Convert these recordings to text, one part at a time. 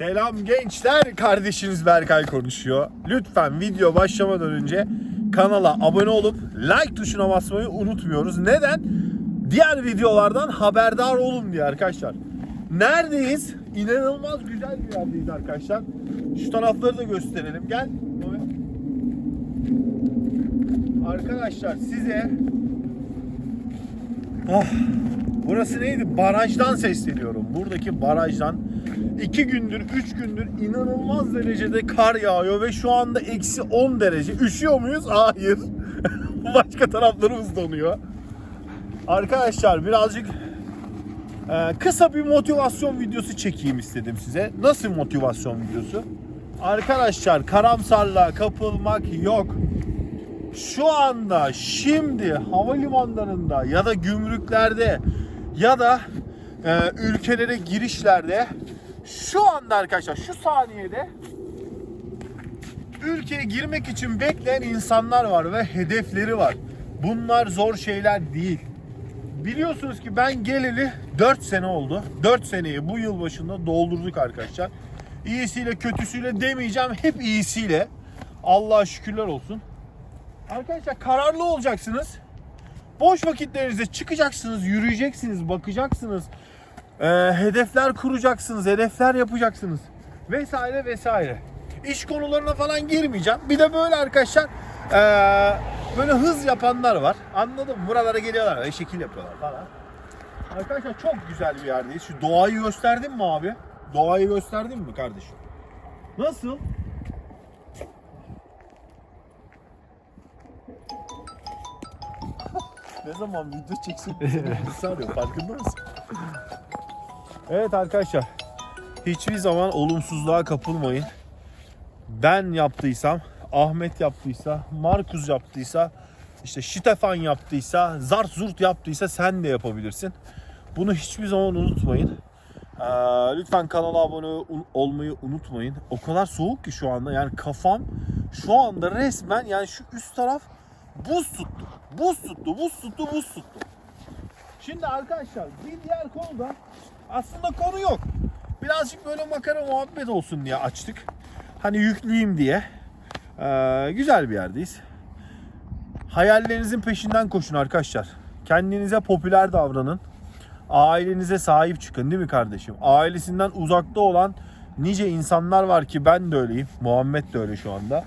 Selam gençler, kardeşiniz Berkay konuşuyor. Lütfen video başlamadan önce kanala abone olup like tuşuna basmayı unutmuyoruz. Neden? Diğer videolardan haberdar olun diye arkadaşlar. Neredeyiz? İnanılmaz güzel bir yerdeyiz arkadaşlar. Şu tarafları da gösterelim. Gel. Arkadaşlar size Ah, burası neydi? Barajdan sesleniyorum. Buradaki barajdan iki gündür, üç gündür inanılmaz derecede kar yağıyor ve şu anda eksi 10 derece. Üşüyor muyuz? Hayır. Başka taraflarımız donuyor. Arkadaşlar birazcık e, kısa bir motivasyon videosu çekeyim istedim size. Nasıl motivasyon videosu? Arkadaşlar karamsarlığa kapılmak yok şu anda şimdi havalimanlarında ya da gümrüklerde ya da e, ülkelere girişlerde şu anda arkadaşlar şu saniyede ülkeye girmek için bekleyen insanlar var ve hedefleri var. Bunlar zor şeyler değil. Biliyorsunuz ki ben geleli 4 sene oldu. 4 seneyi bu yıl başında doldurduk arkadaşlar. İyisiyle kötüsüyle demeyeceğim. Hep iyisiyle. Allah'a şükürler olsun. Arkadaşlar kararlı olacaksınız. Boş vakitlerinizde çıkacaksınız, yürüyeceksiniz, bakacaksınız. Ee, hedefler kuracaksınız, hedefler yapacaksınız. Vesaire vesaire. İş konularına falan girmeyeceğim. Bir de böyle arkadaşlar ee, böyle hız yapanlar var. Anladın mı? Buralara geliyorlar, böyle şekil yapıyorlar falan. Arkadaşlar çok güzel bir yerdeyiz. Şu doğayı gösterdin mi abi? Doğayı gösterdin mi kardeşim? Nasıl? Ne zaman video çeksin birisi arıyor farkında mısın? Evet arkadaşlar hiçbir zaman olumsuzluğa kapılmayın. Ben yaptıysam, Ahmet yaptıysa, Markus yaptıysa, işte Stefan yaptıysa, Zart Zurt yaptıysa sen de yapabilirsin. Bunu hiçbir zaman unutmayın. Ee, lütfen kanala abone ol- olmayı unutmayın. O kadar soğuk ki şu anda yani kafam şu anda resmen yani şu üst taraf buz tuttu. Buz tuttu, buz tuttu, buz tuttu. Şimdi arkadaşlar bir diğer konu da aslında konu yok. Birazcık böyle makara muhabbet olsun diye açtık. Hani yükleyeyim diye. Ee, güzel bir yerdeyiz. Hayallerinizin peşinden koşun arkadaşlar. Kendinize popüler davranın. Ailenize sahip çıkın değil mi kardeşim? Ailesinden uzakta olan nice insanlar var ki ben de öyleyim. Muhammed de öyle şu anda.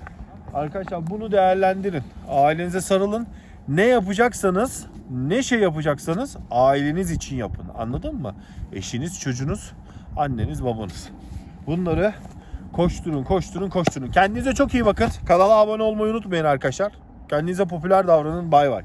Arkadaşlar bunu değerlendirin. Ailenize sarılın. Ne yapacaksanız, ne şey yapacaksanız aileniz için yapın. Anladın mı? Eşiniz, çocuğunuz, anneniz, babanız. Bunları koşturun, koşturun, koşturun. Kendinize çok iyi bakın. Kanala abone olmayı unutmayın arkadaşlar. Kendinize popüler davranın. Bay bay.